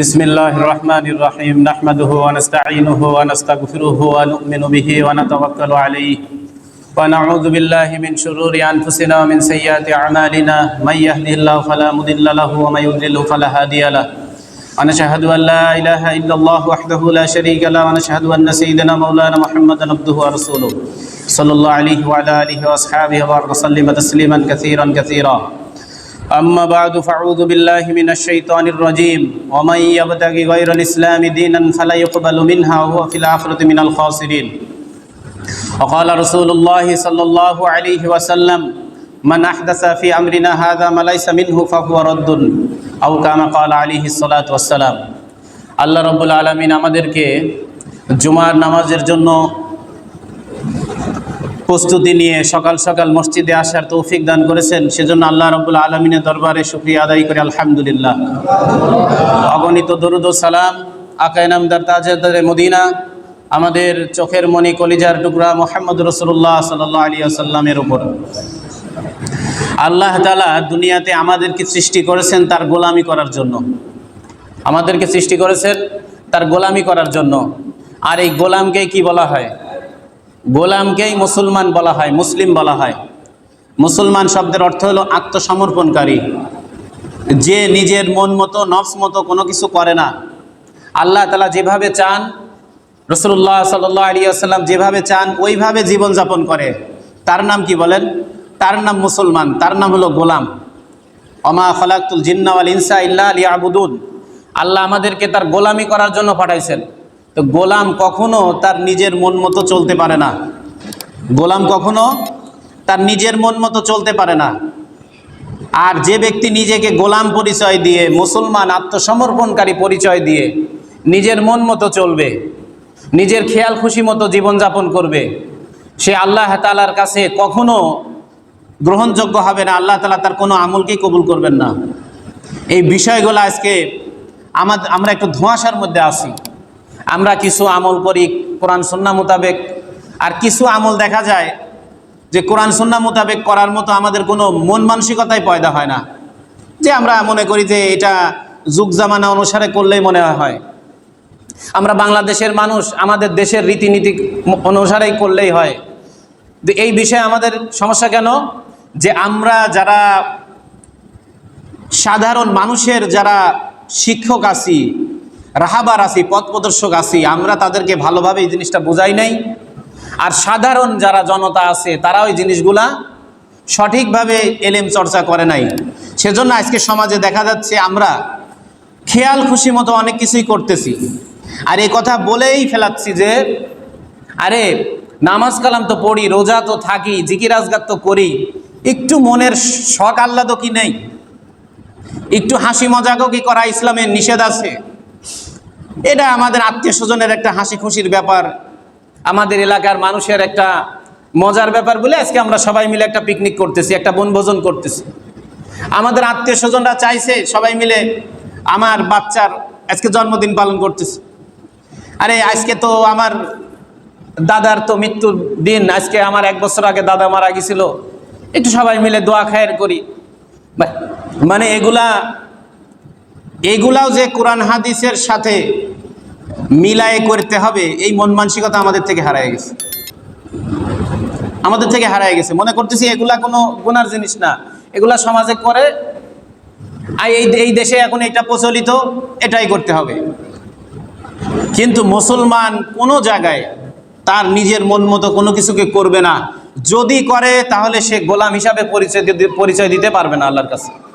بسم الله الرحمن الرحيم نحمده ونستعينه ونستغفره ونؤمن به ونتوكل عليه ونعوذ بالله من شرور أنفسنا ومن سيئات أعمالنا من يهده الله فلا مضل له ومن يضلل فلا هادي له ونشهد أن لا إله إلا الله وحده لا شريك له ونشهد أن سيدنا مولانا محمدا عبده ورسوله صلى الله عليه وعلى آله وأصحابه وبارك وسلم تسليما كثيرا كثيرا أما بعد فأعوذ بالله من الشيطان الرجيم ومن يبتغي غير الإسلام دينا فلا يقبل منها وهو في الآخرة من الخاسرين وقال رسول الله صلى الله عليه وسلم من أحدث في أمرنا هذا ما ليس منه فهو رد أو كما قال عليه الصلاة والسلام আল্লাহ রব্বুল আলমিন আমাদেরকে জুমার নামাজের জন্য প্রস্তুতি নিয়ে সকাল সকাল মসজিদে আসার তৌফিক দান করেছেন। সেজন্য আল্লাহ রব্বুল আলমিনের দরবারে শুক্রিয়া আদায় করে, আলহামদুলিল্লাহ। অগণিত দরুদ সালাম আকায় নামদার তাজেদারে মদিনা, আমাদের চোখের মণি কলিজার টুকরা মোহাম্মদ রসুল্লাহ সাল্লাহ আলী আসাল্লামের উপর। আল্লাহ তালা দুনিয়াতে আমাদেরকে সৃষ্টি করেছেন তার গোলামি করার জন্য। আমাদেরকে সৃষ্টি করেছেন তার গোলামি করার জন্য। আর এই গোলামকে কি বলা হয়? গোলামকেই মুসলমান বলা হয়, মুসলিম বলা হয়। মুসলমান শব্দের অর্থ হলো আত্মসমর্পণকারী। যে নিজের মন মতো, নফস মতো কোনো কিছু করে না। আল্লাহ তালা যেভাবে চান রসুল্লাহ সাল্লাহ আলী যেভাবে চান, ওইভাবে জীবনযাপন করে। তার নাম কি বলেন? তার নাম মুসলমান, তার নাম হলো গোলাম। অমা ফলাকুল জিন্নাওয়াল ইনসা ইল্লা আলী আবুদুন আল্লাহ আমাদেরকে তার গোলামি করার জন্য পাঠাইছেন। তো গোলাম কখনো তার নিজের মন মতো চলতে পারে না। গোলাম কখনো তার নিজের মন মতো চলতে পারে না। আর যে ব্যক্তি নিজেকে গোলাম পরিচয় দিয়ে, মুসলমান আত্মসমর্পণকারী পরিচয় দিয়ে নিজের মন মতো চলবে, নিজের খেয়াল খুশি মতো জীবনযাপন করবে, সে আল্লাহ তালার কাছে কখনো গ্রহণযোগ্য হবে না। আল্লাহ তালা তার কোনো আমলকেই কবুল করবেন না। এই বিষয়গুলো আজকে আমাদের আমরা একটু ধোঁয়াশার মধ্যে আসি আমরা কিছু আমল করি কোরআন সন্না মোতাবেক। আর কিছু আমল দেখা যায় যে কোরআন সন্না মোতাবেক করার মতো আমাদের কোনো মন মানসিকতাই পয়দা হয় না। যে আমরা মনে করি যে এটা যুগ জামানা অনুসারে করলেই মনে হয়। আমরা বাংলাদেশের মানুষ, আমাদের দেশের রীতিনীতি অনুসারেই করলেই হয়। এই বিষয়ে আমাদের সমস্যা কেন? যে আমরা যারা সাধারণ মানুষের যারা শিক্ষক আছি রাহাবার আছি পথ প্রদর্শক আছি, আমরা তাদেরকে ভালোভাবে এই জিনিসটা বোঝাই নাই। আর সাধারণ যারা জনতা আছে তারা ওই জিনিসগুলা সঠিকভাবে এলেম চর্চা করে নাই। সেজন্য আজকে সমাজে দেখা যাচ্ছে আমরা খেয়াল খুশি মতো অনেক কিছুই করতেছি। আর এই কথা বলেই ফেলাচ্ছি যে, আরে, নামাজ কালাম তো পড়ি, রোজা তো থাকি, জিকির আজগার তো করি, একটু মনের শখ আহ্লাদ কি নেই? একটু হাসি মজাকও কি করা ইসলামের নিষেধ আছে? এটা আমাদের আত্মীয় স্বজনের একটা হাসি খুশির ব্যাপার। আমাদের এলাকার মানুষের একটা মজার ব্যাপার বলে আজকে আমরা সবাই মিলে একটা পিকনিক করতেছি, একটা বনভোজন করতেছি। আমাদের আত্মীয় স্বজনরা চাইছে সবাই মিলে আমার বাচ্চার আজকে জন্মদিন পালন করতেছে। আরে আজকে তো আমার দাদার তো মৃত্যুর দিন, আজকে আমার এক বছর আগে দাদা মারা গেছিল। একটু সবাই মিলে দোয়া খায়ের করি। মানে এগুলা এগুলাও যে কোরআন হাদিসের সাথে মিলায়ে করতে হবে, এই মন মানসিকতা আমাদের থেকে হারায় গেছে। আমাদের থেকে হারায় গেছে। মনে করতেছি এগুলা কোনো গুনার জিনিস না। এগুলা সমাজে করে আর এই এই দেশে এখন এটা প্রচলিত, এটাই করতে হবে। কিন্তু মুসলমান কোনো জায়গায় তার নিজের মন মতো কোনো কিছুকে করবে না। যদি করে, তাহলে সে গোলাম হিসাবে পরিচয় পরিচয় দিতে পারবে না আল্লাহর কাছে।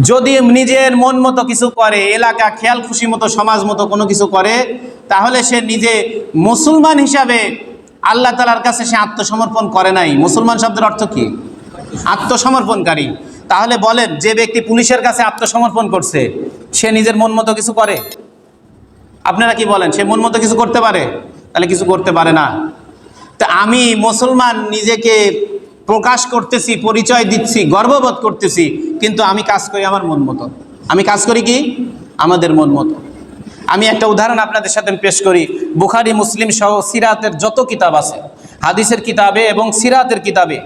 যদি নিজের মন মতো কিছু করে, এলাকা, খেয়াল খুশি মতো, সমাজ মতো কোনো কিছু করে, তাহলে সে নিজে মুসলমান হিসাবে আল্লাহ তালার কাছে সে আত্মসমর্পণ করে নাই। মুসলমান শব্দের অর্থ কি? আত্মসমর্পণকারী। তাহলে বলেন, যে ব্যক্তি পুলিশের কাছে আত্মসমর্পণ করছে, সে নিজের মন মতো কিছু করে? আপনারা কি বলেন, সে মন মতো কিছু করতে পারে? তাহলে কিছু করতে পারে না। তা আমি মুসলমান নিজেকে প্রকাশ করতেছি, পরিচয় দিচ্ছি, গর্ববোধ করতেছি, কিন্তু আমি কাজ করি আমার মন মতো। আমি কাজ করি কি? আমাদের মন মতো। আমি একটা উদাহরণ আপনাদের সাথে পেশ করি। বুখারি, মুসলিম সহ সিরাতের যত কিতাব আছে, হাদিসের কিতাবে এবং সিরাতের কিতাবে,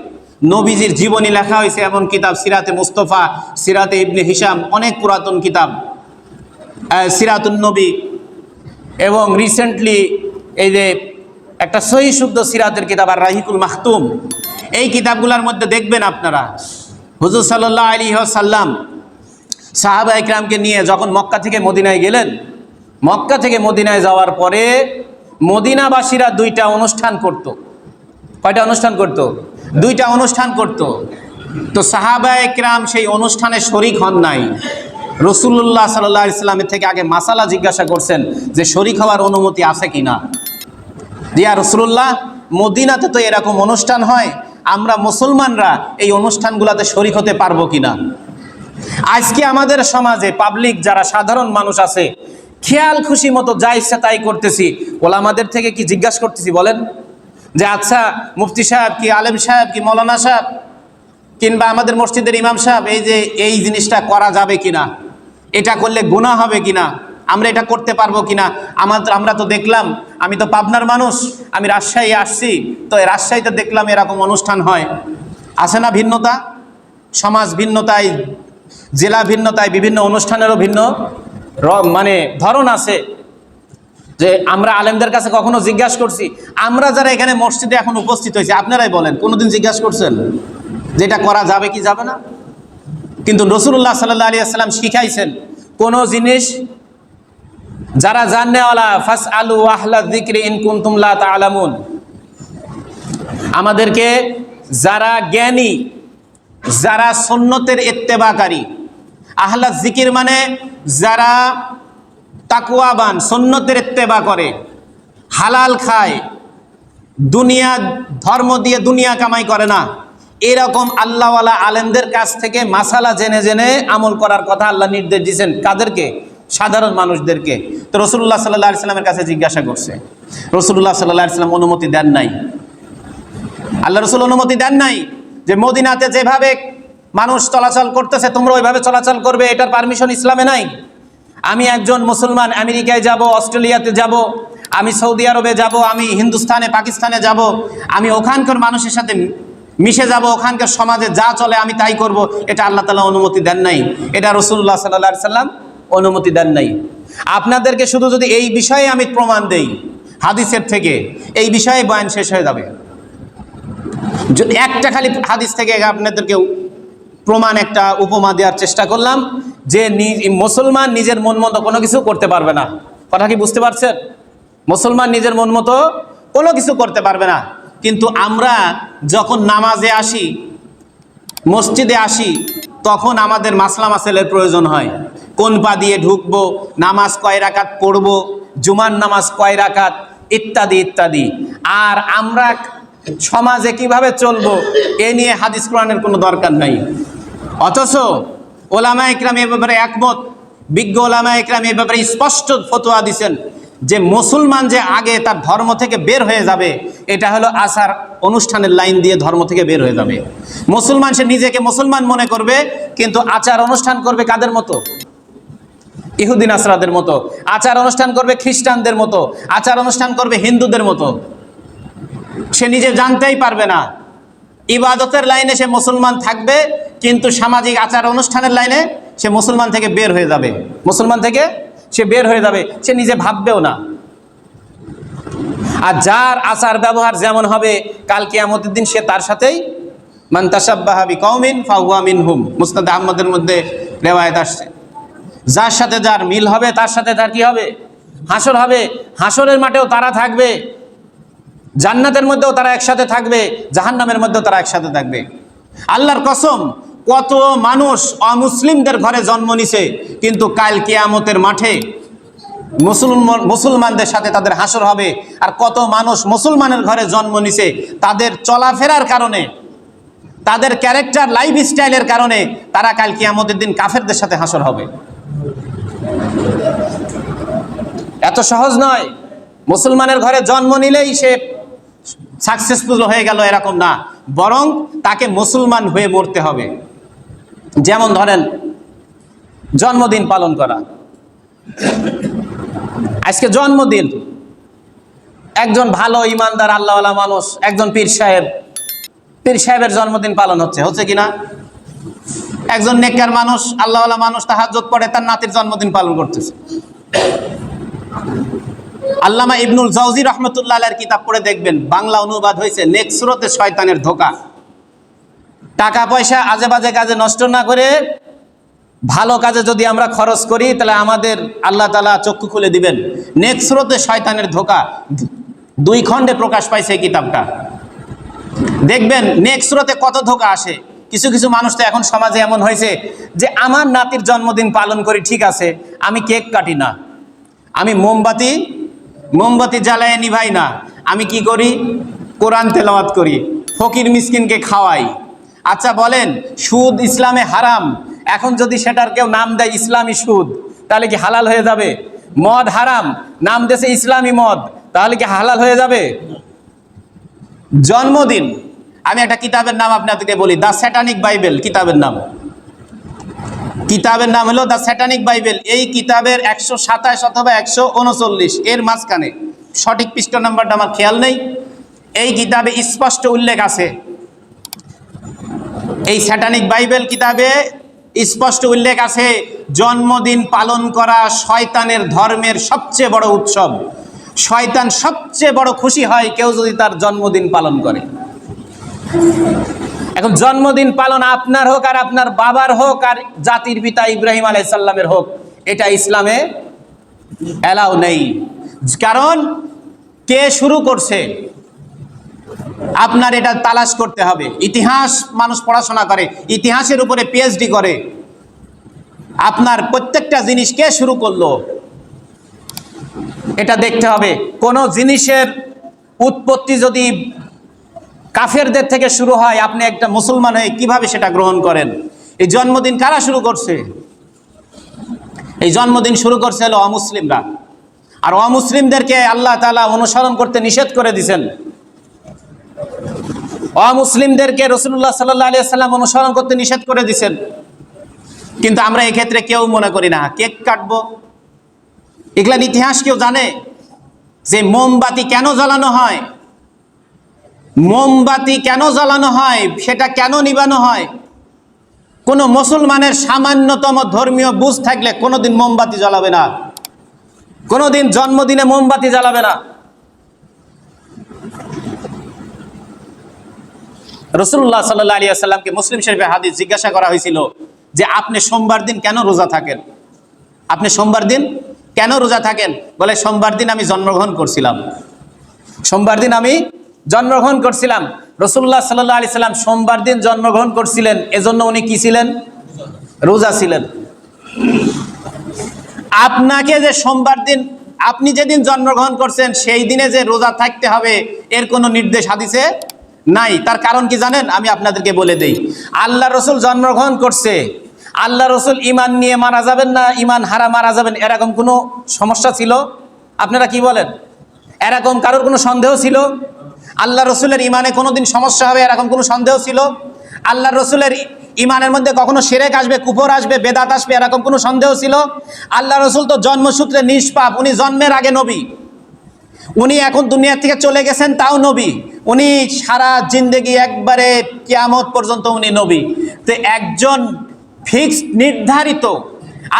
নবীজির জীবনী লেখা হয়েছে এমন কিতাব, সিরাতে মুস্তফা, সিরাতে ইবনে হিসাম অনেক পুরাতন কিতাব। সিরাতুন্নবী এবং রিসেন্টলি এই যে একটা সহি শুদ্ধ সিরাতের কিতাব, আর রাহিকুল মাহতুম এই কিতাবগুলোর মধ্যে দেখবেন আপনারা হুজুর সাল্লাহ আলী সাল্লাম সাহাবা ইকরামকে নিয়ে যখন মক্কা থেকে মদিনায় গেলেন, মক্কা থেকে মদিনায় যাওয়ার পরে মদিনাবাসীরা দুইটা অনুষ্ঠান করত। কয়টা অনুষ্ঠান করত। দুইটা অনুষ্ঠান করত। তো সাহাবা ইকরাম সেই অনুষ্ঠানে শরিক হন নাই রসুল্লাহ সাল্লাহ ইসলামের থেকে আগে মাসালা জিজ্ঞাসা করছেন যে শরিক হওয়ার অনুমতি আছে কি না দিয়া রসুল্লাহ মদিনাতে তো এরকম অনুষ্ঠান হয় আমরা মুসলমানরা এই অনুষ্ঠানগুলোতে শরিক হতে পারব কিনা? আজকে আমাদের সমাজে পাবলিক যারা সাধারণ মানুষ আছে, খেয়াল খুশি মতো যা ইচ্ছা তাই করতেছি। ওলামাদের থেকে কি জিজ্ঞাসা করতেছি বলেন? যে আচ্ছা মুফতি সাহেব কি, আলেম সাহেব কি, মৌলানা সাহেব কিংবা আমাদের মসজিদের ইমাম সাহেব, এই যে এই জিনিসটা করা যাবে কিনা? এটা করলে গুণা হবে কিনা? আমরা এটা করতে পারব কিনা? আমাদের আমরা তো দেখলাম, আমি তো পাবনার মানুষ, আমি রাজশাহী আসছি, তো রাজশাহীতে দেখলাম এরকম অনুষ্ঠান হয়। আসে না ভিন্নতা? সমাজ ভিন্নতায়, জেলা ভিন্নতায় বিভিন্ন অনুষ্ঠানেরও ভিন্ন মানে ধরন আছে। যে আমরা আলেমদের কাছে কখনো জিজ্ঞাসা করছি, আমরা যারা এখানে মসজিদে এখন উপস্থিত হয়েছি, আপনারাই বলেন, কোনোদিন জিজ্ঞাসা করছেন যে এটা করা যাবে কি যাবে না? কিন্তু রসুল্লাহ সাল্লাহ আলী আসসালাম শিখাইছেন, কোনো জিনিস যারা জানেওয়ালা ফাস আলু আহলা দিক্রি ইন কুন্তুমলা তালামুন আমাদেরকে যারা জ্ঞানী, যারা সন্ন্যতের ইত্তেবাকারী, আহলা জিকির মানে যারা তাকুয়াবান সন্ন্যতের ইত্তেবা করে, হালাল খায়, দুনিয়া, ধর্ম দিয়ে দুনিয়া কামাই করে না। এরকম আল্লাহওয়ালা আলেমদের কাছ থেকে মাসালা জেনে জেনে আমল করার কথা আল্লাহ নির্দেশ দিয়েছেন। কাদেরকে? সাধারণ মানুষদেরকে। তো রসুল্লাহ সাল্লাহ ইসলামের কাছে জিজ্ঞাসা করছে রসুল্লাহ সাল্লাহ ইসলাম অনুমতি দেন নাই? আল্লাহ রসুল অনুমতি দেন নাই যে মদিনাতে যেভাবে মানুষ চলাচল করতেছে, তোমরা ওইভাবে চলাচল করবে, এটার পারমিশন ইসলামে নাই। আমি একজন মুসলমান, আমেরিকায় যাব, অস্ট্রেলিয়াতে যাব, আমি সৌদি আরবে যাব, আমি হিন্দুস্তানে, পাকিস্তানে যাব, আমি ওখানকার মানুষের সাথে মিশে যাব, ওখানকার সমাজে যা চলে আমি তাই করব, এটা আল্লাহ তালা অনুমতি দেন নাই। এটা রসুল্লাহ সাল্লাহ সাল্লাম অনুমতি দেন নাই। আপনাদেরকে শুধু যদি এই বিষয়ে আমি প্রমাণ দেই, হাদিসের থেকে, এই বিষয়ে বয়ান শেষ হয়ে যাবে। একটা খালি হাদিস থেকে আপনাদেরকে প্রমাণ, একটা উপমা দেওয়ার চেষ্টা করলাম, যে মুসলমান নিজের মন মতো কোনো কিছু করতে পারবে না। কথা কি বুঝতে পারছেন? মুসলমান নিজের মন মতো কোনো কিছু করতে পারবে না। কিন্তু আমরা যখন নামাজে আসি, মসজিদে আসি, তখন আমাদের মাসলা মাসেলের প্রয়োজন হয়। কোন পা দিয়ে ঢুকবো? নামাজ কয় রাকাত পড়ব? জুমার নামাজ কয় রাকাত? ইত্যাদি ইত্যাদি। আর আমরা সমাজে কীভাবে চলবো? এ নিয়ে হাদিস কোরআনের কোনো দরকার নাই। অথচ ওলামা ইকরাম এ ব্যাপারে একমত। বিজ্ঞ ওলামা ইকরাম এ ব্যাপারে স্পষ্ট ফতোয়া দিছেন যে মুসলমান যে আগে তার ধর্ম থেকে বের হয়ে যাবে, এটা হলো আসার অনুষ্ঠানের লাইন দিয়ে ধর্ম থেকে বের হয়ে যাবে। মুসলমান সে নিজেকে মুসলমান মনে করবে, কিন্তু আচার অনুষ্ঠান করবে কাদের মতো? ইহুদিন আসরাদের মতো, আচার অনুষ্ঠান করবে খ্রিস্টানদের মতো, আচার অনুষ্ঠান করবে হিন্দুদের মতো। সে নিজে জানতেই পারবে না। ইবাদতের লাইনে সে মুসলমান থাকবে, কিন্তু সামাজিক আচার অনুষ্ঠানের লাইনে সে মুসলমান থেকে বের হয়ে যাবে। মুসলমান থেকে সে বের হয়ে যাবে, সে নিজে ভাববেও না। আর যার আচার ব্যবহার যেমন হবে, কাল কিয়ামতের দিন সে তার সাথেই মান্তাসাব্বাহাবি কৌমিন ফাহুয়া মিনহুম। মুস্তাদ আহমদের মধ্যে রেওয়ায়ত আসছে। যার সাথে যার মিল হবে, তার সাথে তার কি হবে? হাসর হবে। হাসরের মাঠেও তারা থাকবে। জান্নাতের মধ্যেও তারা একসাথে থাকবে। জাহান্নামের মধ্যেও তারা একসাথে থাকবে। আল্লাহর কসম, কত মানুষ অমুসলিমদের ঘরে জন্ম নিছে, কিন্তু কাল কিয়ামতের মাঠে মুসলমান মুসলমানদের সাথে তাদের হাসর হবে। আর কত মানুষ মুসলমানের ঘরে জন্ম নিছে, তাদের চলাফেরার কারণে, তাদের ক্যারেক্টার লাইফ স্টাইলের কারণে তারা কাল কিয়ামতের দিন কাফেরদের সাথে হাসর হবে। এত সহজ নয়। মুসলমানের ঘরে জন্ম নিলেই সে সাকসেসফুল হয়ে গেল এরকম না। বরং তাকে মুসলমান হয়ে মরতে হবে। যেমন ধরেন, জন্মদিন পালন করা। আজকে জন্মদিন। একজন ভালো ইমানদার, আল্লাহওয়ালা মানুষ, একজন পীর সাহেব। পীর সাহেবের জন্মদিন পালন হচ্ছে। হচ্ছে কি না? একজন নেককার মানুষ, আল্লাহওয়ালা মানুষ তাহাজ্জত পড়ে, তার নাতির জন্মদিন পালন করতেছে। আল্লামা ইবনুল জাউজি রহমতুল্লাহ আলাইহির কিতাব পড়ে দেখবেন, বাংলা অনুবাদ হয়েছে নেক্সরতে শয়তানের ধোকা। টাকা পয়সা আজে বাজে কাজে নষ্ট না করে, ভালো কাজে যদি আমরা খরচ করি, তাহলে আমাদের আল্লাহ তালা চক্ষু খুলে দিবেন। নেক্সরতে শয়তানের ধোকা। দুই খণ্ডে প্রকাশ পাইছে এই কিতাবটা। দেখবেন নেক্সরতে কত ধোকা আসে। কিছু কিছু মানুষ তো এখন সমাজে এমন হয়েছে যে আমার নাতির জন্মদিন পালন করি ঠিক আছে, আমি কেক কাটি না। আমি মোমবাতি মোমবাতি জ্বালায় নিভাই না। আমি কি করি? কোরআন তেলাওয়াত করি, ফকির মিসকিনকে খাওয়াই। আচ্ছা বলেন, সুদ ইসলামে হারাম। এখন যদি সেটার কেউ নাম দেয় ইসলামী সুদ, তাহলে কি হালাল হয়ে যাবে? মদ হারাম, নাম দেশে ইসলামী মদ, তাহলে কি হালাল হয়ে যাবে? জন্মদিন। আমি একটা কিতাবের নাম আপনাদেরকে বলি দ্য স্যাটানিক বাইবেল কিতাবের নাম। কিতাবের নাম হলো দ্য স্যাটানিক বাইবেল এই কিতাবের একশো সাতাশ অথবা একশো উনচল্লিশ, এর মাঝখানে। সঠিক পৃষ্ঠ নাম্বারটা আমার খেয়াল নেই। এই কিতাবে স্পষ্ট উল্লেখ আছে। এই স্যাটানিক বাইবেল কিতাবে স্পষ্ট উল্লেখ আছে, জন্মদিন পালন করা শয়তানের ধর্মের সবচেয়ে বড় উৎসব। শয়তান সবচেয়ে বড় খুশি হয় কেউ যদি তার জন্মদিন পালন করে। এখন জন্মদিন পালন আপনার হোক আর আপনার বাবার হোক আর জাতির পিতা ইব্রাহিম আলাইসাল্লামের হোক, এটা ইসলামে অ্যালাউ নেই। কারণ কে শুরু করছে? আপনার এটা তালাশ করতে হবে। ইতিহাস মানুষ পড়াশোনা করে, ইতিহাসের উপরে পিএইচডি করে। আপনার প্রত্যেকটা জিনিস কে শুরু করল? এটা দেখতে হবে। কোনো জিনিসের উৎপত্তি যদি কাফেরদের থেকে শুরু হয় আপনি একটা মুসলমান হয়ে কীভাবে সেটা গ্রহণ করেন? এই জন্মদিন কারা শুরু করছে? এই জন্মদিন শুরু করছে হলো অমুসলিমরা। আর অমুসলিমদেরকে আল্লাহ তালা অনুসরণ করতে নিষেধ করে দিছেন। অমুসলিমদেরকে রসুল্লাহ সাল্লাহ আলিয়া সাল্লাম অনুসরণ করতে নিষেধ করে দিছেন। কিন্তু আমরা এক্ষেত্রে কেউ মনে করি না। কেক কাটবো? এগুলার ইতিহাস কেউ জানে? যে মোমবাতি কেন জ্বালানো হয়? মোমবাতি কেন জ্বালানো হয়? সেটা কেন নিবানো হয়? কোনো মুসলমানের সামান্যতম ধর্মীয় বুঝ থাকলে কোনোদিন মোমবাতি জ্বালাবে না। কোনোদিন জন্মদিনে মোমবাতি জ্বালাবে না। রসুল্লাহ সাল্লাহ আলিয়া সাল্লামকে মুসলিম শরীফে হাদিস জিজ্ঞাসা করা হয়েছিল যে আপনি সোমবার দিন কেন রোজা থাকেন? আপনি সোমবার দিন কেন রোজা থাকেন? বলে, সোমবার দিন আমি জন্মগ্রহণ করছিলাম। সোমবার দিন আমি জন্মগ্রহণ করছিলাম। রসুল্লাহ সাল্লাহ আলি সাল্লাম সোমবার দিন জন্মগ্রহণ করছিলেন। এজন্য উনি কি ছিলেন? রোজা ছিলেন। আপনাকে যে সোমবার দিন, আপনি যেদিন জন্মগ্রহণ করছেন, সেই দিনে যে রোজা থাকতে হবে, এর কোনো নির্দেশ হাদিসে নাই। তার কারণ কি জানেন? আমি আপনাদেরকে বলে দেই। আল্লাহ রসুল জন্মগ্রহণ করছে। আল্লাহ রসুল ইমান নিয়ে মারা যাবেন না ইমান হারা মারা যাবেন, এরকম কোনো সমস্যা ছিল? আপনারা কি বলেন? এরকম কারোর কোনো সন্দেহ ছিল? আল্লাহ রসুলের ইমানে কোনোদিন সমস্যা হবে এরকম কোনো সন্দেহ ছিল? আল্লাহ রসুলের ইমানের মধ্যে কখনো সেরেক আসবে, কুফর আসবে, বেদাত আসবে এরকম কোনো সন্দেহ ছিল? আল্লাহ রসুল তো জন্মসূত্রে নিষ্পাপ, উনি জন্মের আগে নবী। উনি এখন দুনিয়া থেকে চলে গেছেন, তাও নবী। উনি সারা জিন্দেগি একবারে কিয়ামত পর্যন্ত উনি নবী। তো একজন ফিক্সড, নির্ধারিত,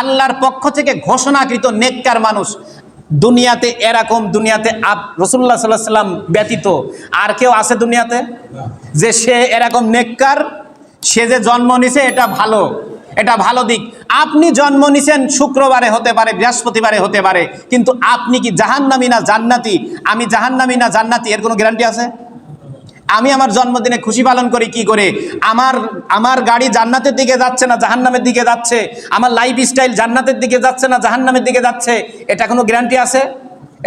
আল্লাহর পক্ষ থেকে ঘোষণাকৃত নেককার মানুষ। দুনিয়াতে এরকম দুনিয়াতে আপ রসুল্লাহ সাল্লাহ সাল্লাম ব্যতীত আর কেউ আছে দুনিয়াতে? যে সে এরকম নেককার সে যে জন্ম নিছে এটা ভালো এটা ভালো দিক। আপনি জন্ম নিছেন শুক্রবারে হতে পারে বৃহস্পতিবারে হতে পারে কিন্তু আপনি কি জাহান্নামি না জান্নাতি? আমি জাহান্নামি না জান্নাতি এর কোনো গ্যারান্টি আছে? আমি আমার জন্মদিনে খুশি পালন করি কি করে? আমার আমার গাড়ি জান্নাতের দিকে যাচ্ছে না, জাহান্নামের দিকে যাচ্ছে। আমার লাইফ স্টাইল জান্নাতের দিকে যাচ্ছে না, জাহান্নামের দিকে যাচ্ছে। এটা কোনো গ্যারান্টি আছে?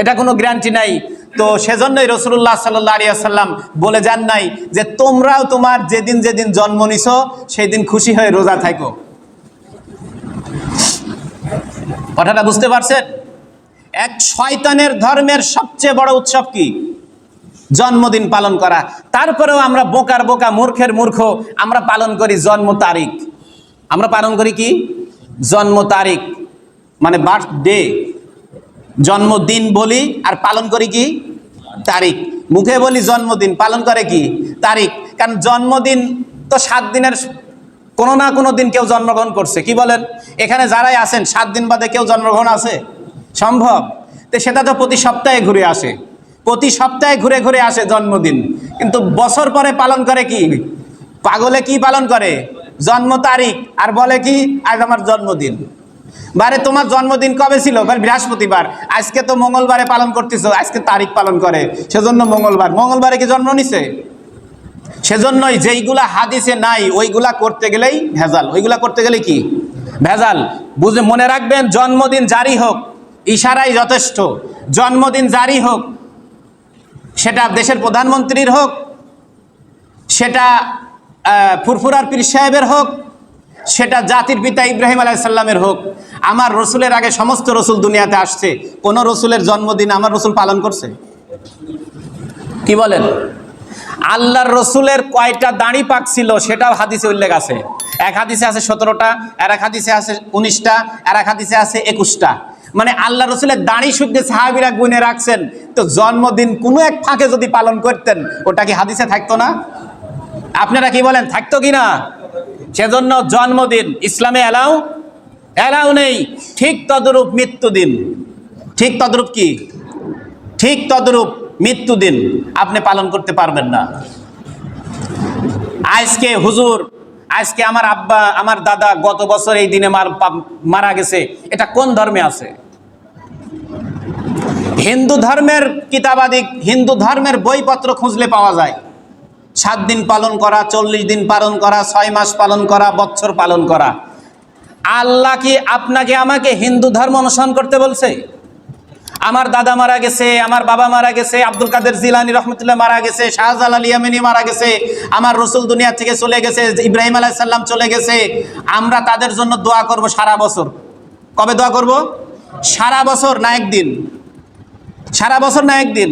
এটা কোনো গ্যারান্টি নাই। তো সেজন্যই রসুল্লাহ সাল্লাহ আলিয়া সাল্লাম বলে যান নাই যে, তোমরাও তোমার যেদিন যেদিন জন্ম নিছো সেই দিন খুশি হয়ে রোজা থাকো। কথাটা বুঝতে পারছেন? এক শয়তানের ধর্মের সবচেয়ে বড় উৎসব কি? জন্মদিন পালন করা। তারপরেও আমরা বোকার বোকা, মূর্খের মূর্খ, আমরা পালন করি জন্ম তারিখ। আমরা পালন করি কি? জন্ম তারিখ মানে বার্থডে জন্মদিন বলি আর পালন করি কি? তারিখ। মুখে বলি জন্মদিন, পালন করে কি? তারিখ। কারণ জন্মদিন তো সাত দিনের, কোনো না কোনো দিন কেউ জন্মগ্রহণ করছে। কি বলেন? এখানে যারাই আছেন, সাত দিন বাদে কেউ জন্মগ্রহণ আছে? সম্ভব। তো সেটা তো প্রতি সপ্তাহে ঘুরে আসে। প্রতি সপ্তাহে ঘুরে ঘুরে আসে জন্মদিন। কিন্তু বছর পরে পালন করে কি? পাগলে কি পালন করে? জন্ম তারিখ আর বলে কি, আজ আমার জন্মদিন। বারে, তোমার জন্মদিন কবে ছিল? বৃহস্পতিবার। আজকে তো মঙ্গলবারে পালন করতেছ, আজকে তারিখ পালন করে। সেজন্য মঙ্গলবার। মঙ্গলবারে কি জন্ম নিছে? সেজন্যই যেইগুলা হাদিসে নাই, ওইগুলা করতে গেলেই ভেজাল। ওইগুলা করতে গেলে কি? ভেজাল। বুঝে, মনে রাখবেন, জন্মদিন জারি হোক, ইশারাই যথেষ্ট। জন্মদিন জারি হোক সেটা দেশের প্রধানমন্ত্রীর হোক, সেটা ফুরফুরার পীর সাহেবের হোক, সেটা জাতির পিতা ইব্রাহিম আলাইসাল্লামের হোক। আমার রসুলের আগে সমস্ত রসুল দুনিয়াতে আসছে, কোন রসুলের জন্মদিন আমার রসুল পালন করছে? কি বলেন? আল্লাহর রসুলের কয়টা দাঁড়ি পাক ছিল সেটাও হাদিসে উল্লেখ আছে। এক হাদিসে আছে সতেরোটা আর এক হাদিসে আছে উনিশটা আর এক হাদিসে আছে একুশটা। মানে আল্লাহ রসুলের দাঁড়ি শুদ্ধে সাহাবিরা গুনে রাখছেন। তো জন্মদিন কোনো এক ফাঁকে যদি পালন করতেন, ওটা কি হাদিসে থাকতো না? আপনারা কি বলেন, থাকতো কি না? সেজন্য জন্মদিন, ইসলামে এলাও? এলাও নেই। ঠিক তদরূপ মৃত্যুদিন। ঠিক তদরূপ কি? ঠিক তদরূপ মৃত্যুদিন। আপনি পালন করতে পারবেন না। আজকে হুজুর আজকে আমার আব্বা, আমার দাদা গত বছর এই দিনে মার গেছে। এটা কোন ধর্মে আছে? হিন্দু ধর্মের কিতাবাদিক, হিন্দু ধর্মের বইপত্র খুঁজলে পাওয়া যায়। সাত দিন পালন করা, চল্লিশ দিন পালন করা, ছয় মাস পালন করা বছর পালন করা। আল্লাহ কি আপনাকে আমাকে হিন্দু ধর্ম অনুসরণ করতে বলছে? আমার দাদা মারা গেছে, আমার বাবা মারা গেছে, আব্দুল কাদের জিলানি রহমতুল্লাহ মারা গেছে, শাহজালাল ইয়ামিনী মারা গেছে, আমার রসুল দুনিয়া থেকে চলে গেছে, ইব্রাহিম আলাইসাল্লাম চলে গেছে। আমরা তাদের জন্য দোয়া করব সারা বছর। কবে দোয়া করব? সারা বছর না একদিন। সারা বছর না একদিন।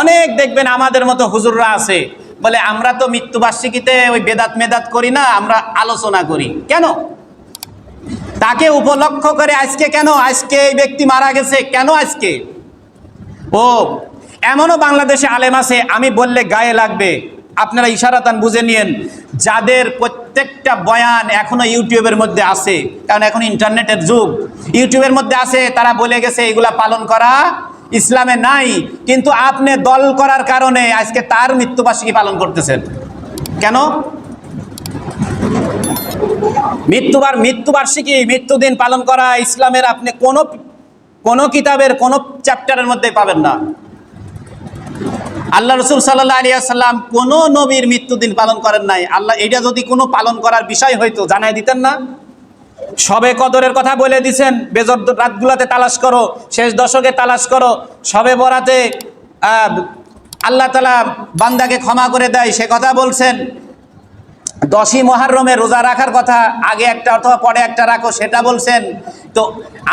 অনেক দেখবেন আমাদের মতো হুজুররা আছে, বলে আমরা তো মৃত্যুবার্ষিকীতে ওই বেদাত মেদাত করি না, আমরা আলোচনা করি। কেন? তাকে উপলক্ষ করে আজকে কেন? আজকে এই ব্যক্তি মারা গেছে। কেন আজকে? ও, এমনও বাংলাদেশে আলেম আছে, আমি বললে গায়ে লাগবে। আপনারা ইশারাতান বুঝে নিয়েন, যাদের প্রত্যেকটা বয়ান এখনও ইউটিউবের মধ্যে আছে, কারণ এখন ইন্টারনেটের যুগ। ইউটিউবের মধ্যে আছে, তারা বলে গেছে, এগুলা পালন করা ইসলামে নাই, কিন্তু আপনি দল করার কারণে আজকে তার মৃত্যুবার্ষিকী পালন করতেছেন। কেন? মৃত্যুবার মৃত্যুবার্ষিকী, মৃত্যুদিন পালন করা ইসলামের আপনি কোন কোন কিতাবের, কোনো চ্যাপ্টারের মধ্যে পাবেন না। আল্লাহ রসুল সাল্লাহ আলিয়া কোন নবীর মৃত্যুদিন পালন করেন নাই। আল্লাহ, এটা যদি কোনো পালন করার বিষয় হইতো, জানাই দিতেন না। সবে কদরের কথা বলে দিছেন, বেজর রাতগুলাতে তালাশ করো, শেষ দশকে তালাশ করো, সবে বরাতে আল্লাহ তালা বান্দাকে ক্ষমা করে দেয়, সে কথা বলছেন। দশই মহারমে রোজা রাখার কথা, আগে একটা অথবা পরে একটা রাখো, সেটা বলছেন। তো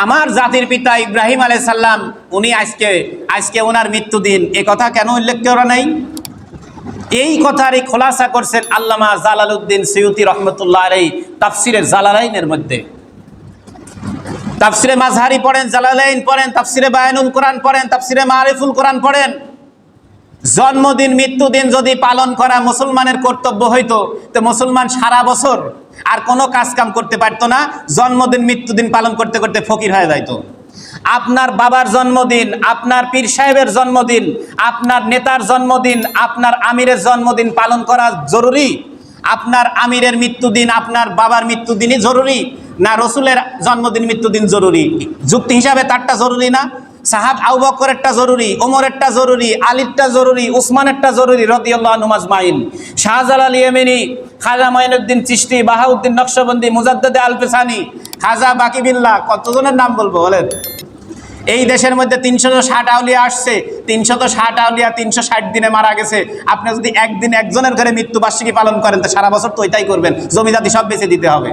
আমার জাতির পিতা ইব্রাহিম আলাই সাল্লাম উনি আজকে আজকে ওনার মৃত্যুদিন এ কথা কেন উল্লেখ করা নাই? এই কথারই খোলাসা করছেন আল্লামা জালালউদ্দিন সৈয়দি রহমতুল্লাহ এই তাফসিরের জালালাইনের মধ্যে। তাফসিরে মাঝহারি পড়েন, জালালাইন পড়েন, তাফসিরে বায়ানুল কোরআন পড়েন, তাফসিরে মারিফুল কোরআন পড়েন। জন্মদিন, মৃত্যুদিন যদি পালন করা মুসলমানের কর্তব্য হইতো, তো মুসলমান সারা বছর আর কোনো কাজ কাম করতে পারতো না, জন্মদিন, মৃত্যুদিন পালন করতে করতে ফকির হয়ে যাইতো। আপনার বাবার জন্মদিন, আপনার পীর সাহেবের জন্মদিন, আপনার নেতার জন্মদিন, আপনার আমিরের জন্মদিন পালন করা জরুরি? আপনার আমিরের মৃত্যুদিন, আপনার বাবার মৃত্যুদিনই জরুরি? না রসুলের জন্মদিন, মৃত্যুদিন জরুরি? যুক্তি হিসাবে তারটা জরুরি না? সাহাব আউ বকরেরটা জরুরি ওমরেরটা জরুরি, আলীরটা জরুরি, উসমানেরটা জরুরি রদিয়াল্লাহ নুমাজমাইন শাহজালাল ইয়েমেনি, খাজা মাইনুদ্দিন চিশতি, বাহাউদ্দিন নকশবন্দি মুজাদ্দে আলফেসানি খাজা বাকিবিল্লাহ কতজনের নাম বলব বলেন? এই দেশের মধ্যে তিনশো ষাট আউলিয়া আসছে তিনশত ষাট আউলিয়া তিনশো ষাট দিনে মারা গেছে। আপনি যদি একদিন একজনের ঘরে মৃত্যুবার্ষিকী পালন করেন, তো সারা বছর তো ওইটাই করবেন জমিদাতি সব বেঁচে দিতে হবে।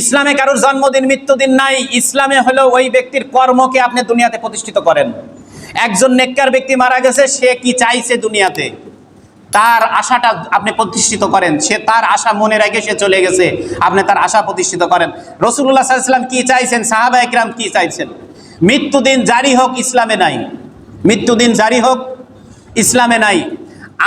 ইসলামে কারোর জন্মদিন, মৃত্যুদিন নাই। ইসলামে হলো ওই ব্যক্তির কর্মকে আপনি দুনিয়াতে প্রতিষ্ঠিত করেন। একজন নেককার ব্যক্তি মারা গেছে, সে কি চাইছে দুনিয়াতে? তার আশাটা আপনি প্রতিষ্ঠিত করেন। সে তার আশা মনে রেখে সে চলে গেছে। আপনি তার আশা প্রতিষ্ঠিত করেন। রসুল্লাহ সাল্লাম কি চাইছেন? সাহাবা একরাম কি চাইছেন? মৃত্যুদিন জারি হোক, ইসলামে নাই। মৃত্যুদিন জারি হোক, ইসলামে নাই।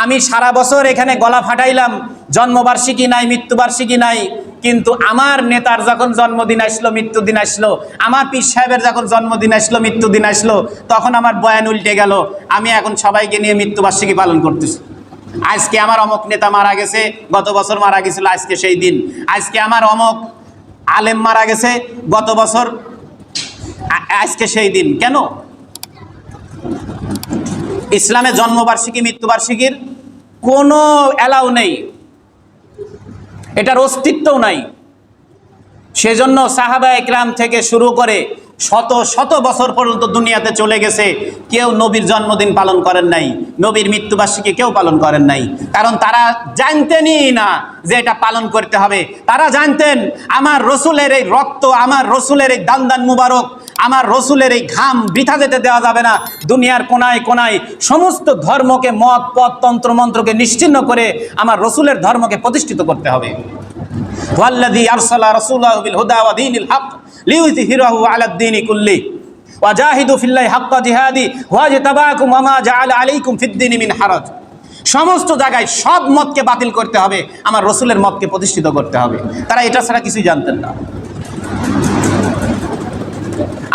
আমি সারা বছর এখানে গলা ফাটাইলাম, জন্মবার্ষিকী নাই, মৃত্যুবার্ষিকী নাই, কিন্তু আমার নেতার যখন জন্মদিন আসলো, মৃত্যুদিন আসলো, আমার পীর সাহেবের যখন জন্মদিন আসলো, মৃত্যুদিন আসলো, তখন আমার বয়ান উল্টে গেল, আমি এখন সবাইকে নিয়ে মৃত্যুবার্ষিকী পালন করতেছি। আজকে আমার অমক নেতা মারা গেছে, গত বছর মারা গেছিল, আজকে সেই দিন। আজকে আমার অমক আলেম মারা গেছে, গত বছর আজকে সেই দিন। কেন? ইসলামে জন্মবার্ষিকী, মৃত্যুবার্ষিকীর কোনো অ্যালাউ নেই। এটার অস্তিত্বও নাই। সেজন্য সাহাবা একরাম থেকে শুরু করে শত শত বছর পর্যন্ত দুনিয়াতে চলে গেছে। কেউ নবীর জন্মদিন পালন করেন নাই, নবীর মৃত্যুবার্ষিকী কেউ পালন করেন নাই। কারণ তারা জানতেনই না যে এটা পালন করতে হবে। তারা জানতেন, আমার রসুলের এই রক্ত, আমার রসুলের এই দান মুবারক আমার রসুলের এই ঘাম বৃথা যেতে দেওয়া যাবে না। দুনিয়ার কোনায় কোনায় সমস্ত ধর্মকে, মত, পথ তন্ত্রমন্ত্রকে নিশ্চিন্ন করে আমার রসুলের ধর্মকে প্রতিষ্ঠিত করতে হবে। হুদা ফিল্লাহ জিহাদি সমস্ত জায়গায় সব মতকে বাতিল করতে হবে, আমার রসুলের মতকে প্রতিষ্ঠিত করতে হবে। তারা এটা ছাড়া কিছুই জানতেন না।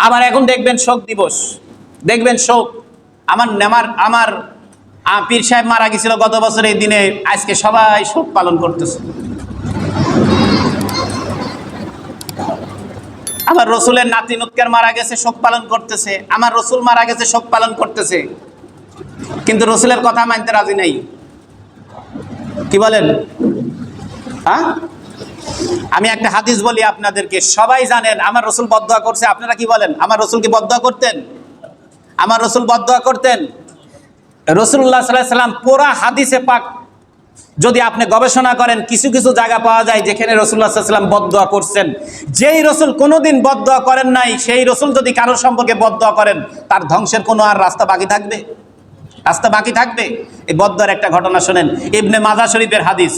আবার এখন দেখবেন শোক দিবস। দেখবেন শোক। আমার আমার আমার পীর সাহেব মারা গেছিল গত বছর এই দিনে। আজকে সবাই শোক পালন করতেছে। আমার রসুলের নাতি নুৎকার মারা গেছে, শোক পালন করতেছে। আমার রসুল মারা গেছে, শোক পালন করতেছে। কিন্তু রসুলের কথা মানতে রাজি নেই। কি বলেন? হ্যাঁ আমি একটা হাদিস বলি আপনাদেরকে, সবাই জানেন, আমার রসুল বদয়া করছে, আপনারা কি বলেন? আমার রসুল কি বদয়া করতেন? আমার রসুল বদয়া করতেন? রসুল্লাহ সাল্লাহ সাল্লাম পুরা হাদিসে পাক, যদি আপনি গবেষণা করেন, কিছু কিছু জায়গা পাওয়া যায় যেখানে রসুল্লাহ সাল্লাম বদয়া করছেন। যেই রসুল কোনোদিন বদয়া করেন নাই, সেই রসুল যদি কারোর সম্পর্কে বদয়া করেন, তার ধ্বংসের কোনো আর রাস্তা বাকি থাকবে? রাস্তা বাকি থাকবে? এই বদয়ার একটা ঘটনা শোনেন, ইবনে মাজা শরীফের হাদিস।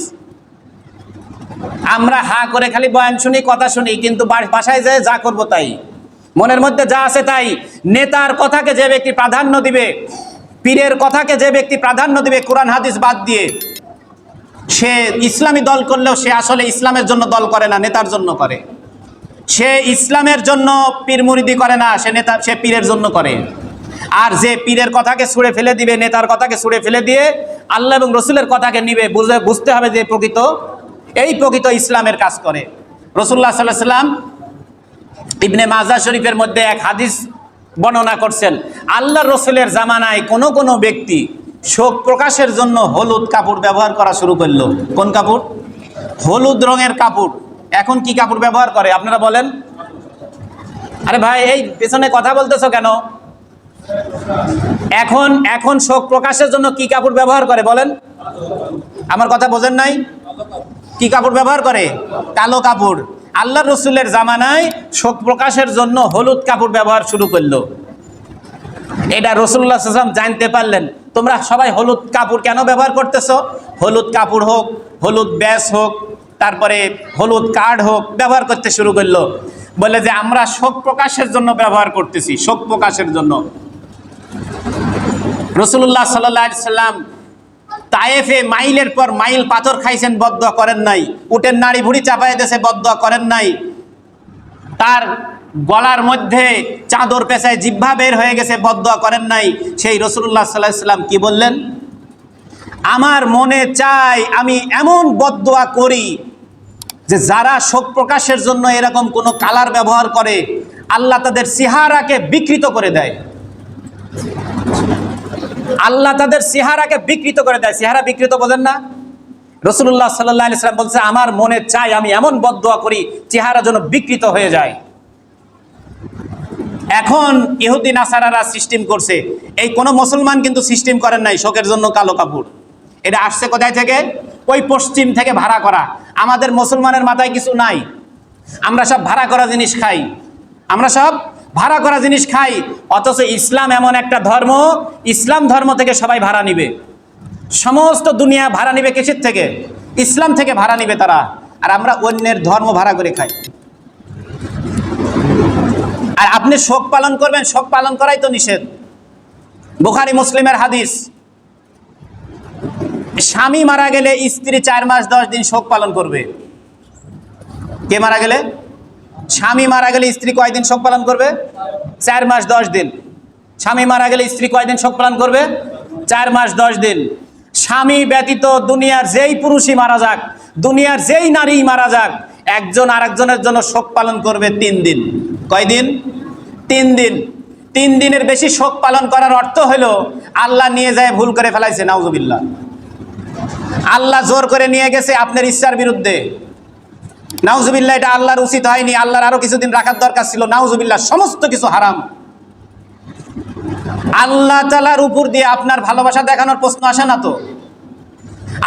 আমরা হা করে খালি বয়ান শুনি, কথা শুনি, কিন্তু বাসায় যেয়ে যা করব তাই। মনের মধ্যে যা আছে তাই। নেতার কথাকে যে ব্যক্তি প্রাধান্য দিবে, পীরের কথাকে যে ব্যক্তি প্রাধান্য দিবে, কোরআন, হাদিস বাদ দিয়ে, সে ইসলামী দল করলেও সে আসলে ইসলামের জন্য দল করে না, নেতার জন্য করে। সে ইসলামের জন্য পীর মুরিদি করে না, সে নেতা সে পীরের জন্য করে। আর যে পীরের কথাকে ছুঁড়ে ফেলে দিবে, নেতার কথাকে ছুঁড়ে ফেলে দিয়ে আল্লাহ এবং রসুলের কথাকে নিবে, বুঝে বুঝতে হবে যে প্রকৃত এই প্রকৃত ইসলামের কাজ করে। রসুল্লাহ সাল্লাহ সাল্লাম ইবনে মাজা শরীফের মধ্যে এক হাদিস বর্ণনা করছেন আল্লাহ রসুলের জামানায় কোনো কোনো ব্যক্তি শোক প্রকাশের জন্য হলুদ কাপড় ব্যবহার করা শুরু করল। কোন কাপড়? হলুদ রঙের কাপড়। এখন কি কাপড় ব্যবহার করে? আপনারা বলেন। আরে ভাই, এই পেছনে কথা বলতেছো কেন? এখন এখন শোক প্রকাশের জন্য কি কাপড় ব্যবহার করে বলেন? আমার কথা বোঝেন নাই? কি কাপড় ব্যবহার করে? কালো কাপড়। আল্লাহ রসুলের জামানায় শোক প্রকাশের জন্য হলুদ কাপড় ব্যবহার শুরু করল। এটা রসুল্লাহ সাল্লাম জানতে পারলেন, তোমরা সবাই হলুদ কাপড় কেন ব্যবহার করতেছো? হলুদ কাপড় হোক, হলুদ ব্যাস হোক, তারপরে হলুদ কার্ড হোক, ব্যবহার করতে শুরু করল। বলে যে, আমরা শোক প্রকাশের জন্য ব্যবহার করতেছি, শোক প্রকাশের জন্য। রসুল্লাহ সাল্লাহ সাল্লাম তায়েফে মাইলের পর মাইল পাথর খাইছেন, বদ্ধ করেন নাই। উটের নাড়ি ভুড়ি চাপাই দেশে বদ্ধ করেন নাই। তার গলার মধ্যে চাদর পেশায় জিহ্বা বের হয়ে গেছে, বদ্ধ করেন নাই। সেই রসুল্লাহ সাল্লাহ সাল্লাম কি বললেন? আমার মনে চাই আমি এমন বদোয়া করি যে যারা শোক প্রকাশের জন্য এরকম কোনো কালার ব্যবহার করে, আল্লাহ তাদের সিহারাকে বিকৃত করে দেয়। আল্লাহ তাদের চেহারাকে বিকৃত করে দেয়। চেহারা বিকৃত বলেন না। রসুল্লাহ সাল্লাহ ইসলাম বলছে, আমার মনে চাই আমি এমন বদোয়া করি, চেহারা যেন বিকৃত হয়ে যায়। এখন ইহুদি নাসারারা সিস্টেম করছে। এই কোনো মুসলমান কিন্তু সিস্টেম করেন নাই, শোকের জন্য কালো কাপড়। এটা আসছে কোথায় থেকে? ওই পশ্চিম থেকে ভাড়া করা। আমাদের মুসলমানের মাথায় কিছু নাই। আমরা সব ভাড়া করা জিনিস খাই। আমরা সব ভাড়া করা জিনিস খাই, অথচ ইসলাম এমন একটা ধর্ম, ইসলাম ধর্ম থেকে সবাই ভাড়া নিবে। সমস্ত দুনিয়া ভাড়া নিবে কিসের থেকে? ইসলাম থেকে ভাড়া নিবে তারা। আর আমরা অন্যের ধর্ম ভাড়া করে খাই। আর আপনি শোক পালন করবেন, শোক পালন করাই তো নিষেধ। বুখারি, মুসলিমের হাদিস। স্বামী মারা গেলে স্ত্রী চার মাস, দশ দিন শোক পালন করবে। কে মারা গেলে? স্বামী মারা গেলে স্ত্রী কয়দিন শোক পালন করবে? চার মাস, দশ দিন। স্বামী মারা গেলে স্ত্রী কয়দিন শোক পালন করবে? চার মাস, দশ দিন। স্বামী ব্যতীত দুনিয়ার যেই পুরুষই মারা যাক, দুনিয়ার যেই নারী মারা যাক, একজন আরেকজনের জন্য শোক পালন করবে তিন দিন। কয়দিন তিন দিন। তিন দিনের বেশি শোক পালন করার অর্থ হলো, আল্লাহ নিয়ে যায় ভুল করে ফেলাইছে, নাউজুবিল্লাহ। আল্লাহ জোর করে নিয়ে গেছে আপনার ইচ্ছার বিরুদ্ধে। নাউজুবিল্লাহ, এটা আল্লাহর উচিত হয়নি, আল্লাহর আরও কিছুদিন রাখার দরকার ছিল, নাউজুবিল্লাহ, সমস্ত কিছু হারাম। আল্লাহ তালার উপর দিয়ে আপনার ভালোবাসা দেখানোর প্রশ্ন আসে না তো?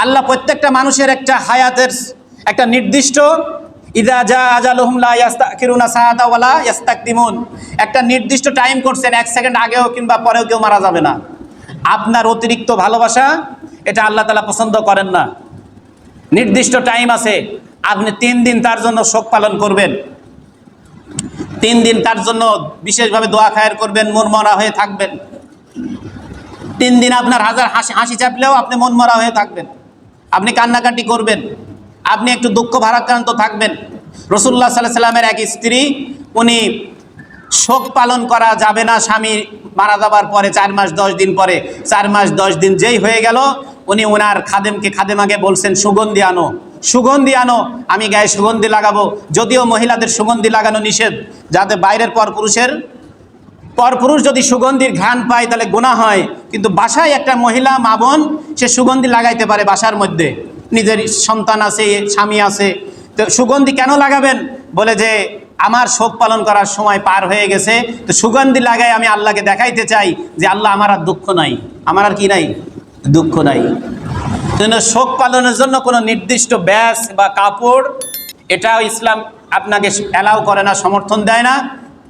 আল্লাহ প্রত্যেকটা মানুষের একটা হায়াতের একটা নির্দিষ্ট, ইদা যা আজালুহুম লা ইয়াস্তাখিরুনা সাআতা ওয়ালা ইয়াস্তাকদিমুন। একটা নির্দিষ্ট টাইম করছেন, এক সেকেন্ড আগেও কিংবা পরেও কেউ মারা যাবে না। আপনার অতিরিক্ত ভালোবাসা, এটা আল্লাহ তালা পছন্দ করেন না। নির্দিষ্ট টাইম আছে আপনি তিন দিন তার জন্য শোক পালন করবেন। তিন দিন তার জন্য বিশেষভাবে দোয়া খায়ের করবেন মন মরা হয়ে থাকবেন। তিন দিন আপনার হাজার হাসি হাসি চাপলেও আপনি মন মরা হয়ে থাকবেন। আপনি কান্নাকাটি করবেন। আপনি একটু দুঃখ ভারাক্রান্ত থাকবেন। রসুল্লাহ সাল্লাহ সাল্লামের এক স্ত্রী, উনি শোক পালন করা যাবে না, স্বামী মারা যাবার পরে চার মাস, দশ দিন পরে, চার মাস, দশ দিন যেই হয়ে গেল, উনি ওনার খাদেমকে খাদেমাকে বলছেন, সুগন্ধি আনো। সুগন্ধি আনো, আমি গায়ে সুগন্ধি লাগাবো। যদিও মহিলাদের সুগন্ধি লাগানো নিষেধ, যাতে বাইরের পর পুরুষের পরপুরুষ যদি সুগন্ধির ঘ্রাণ পায়, তাহলে গোনা হয়। কিন্তু বাসায় একটা মহিলা, মা বোন, সে সুগন্ধি লাগাইতে পারে বাসার মধ্যে। নিজের সন্তান আছে, স্বামী আছে। তো সুগন্ধি কেন লাগাবেন? বলে যে, আমার শোক পালন করার সময় পার হয়ে গেছে। তো সুগন্ধি লাগাই আমি আল্লাহকে দেখাইতে চাই যে, আল্লাহ আমার আর দুঃখ নাই। আমার আর কি নাই? দুঃখ নাই। শোক পালনের জন্য কোনো নির্দিষ্ট ব্যাস বা কাপড় এটাও ইসলাম আপনাকে অ্যালাউ করে না, সমর্থন দেয় না।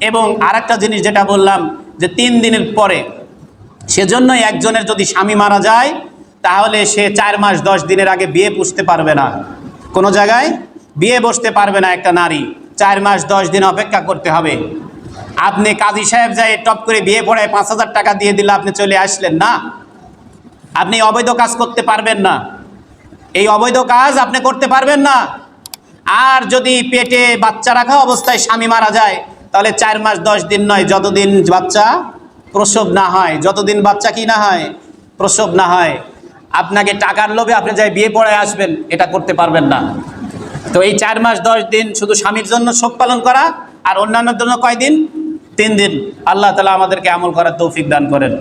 এবং আরেকটা জিনিস যেটা বললাম যে তিন দিনের পরে সেজন্যই একজনের যদি স্বামী মারা যায়, তাহলে সে চার মাস দশ দিনের আগে বিয়ে পুষতে পারবে না। কোনো জায়গায়? বিয়ে বসতে পারবে না একটা নারী। চার মাস দশ দিন অপেক্ষা করতে হবে। আপনি কাজী সাহেব যাই টপ করে বিয়ে পড়ায় পাঁচ হাজার টাকা দিয়ে দিলে আপনি চলে আসলেন না। আপনি অবৈধ কাজ করতে পারবেন না। এই অবৈধ কাজ আপনি করতে পারবেন না। আর যদি পেটে বাচ্চা রাখা অবস্থায় স্বামী মারা যায়, তাহলে চার মাস, দশ দিন নয়, যতদিন বাচ্চা প্রসব না হয়, যতদিন বাচ্চা কি না হয়, প্রসব না হয়, আপনাকে টাকার লোভে আপনি যাই বিয়ে পড়ায় আসবেন, এটা করতে পারবেন না। তো এই চার মাস, দশ দিন শুধু স্বামীর জন্য শোক পালন করা আর অন্যান্যর জন্য কয়দিন? তিন দিন। আল্লাহ তালা আমাদেরকে আমল করার তৌফিক দান করেন।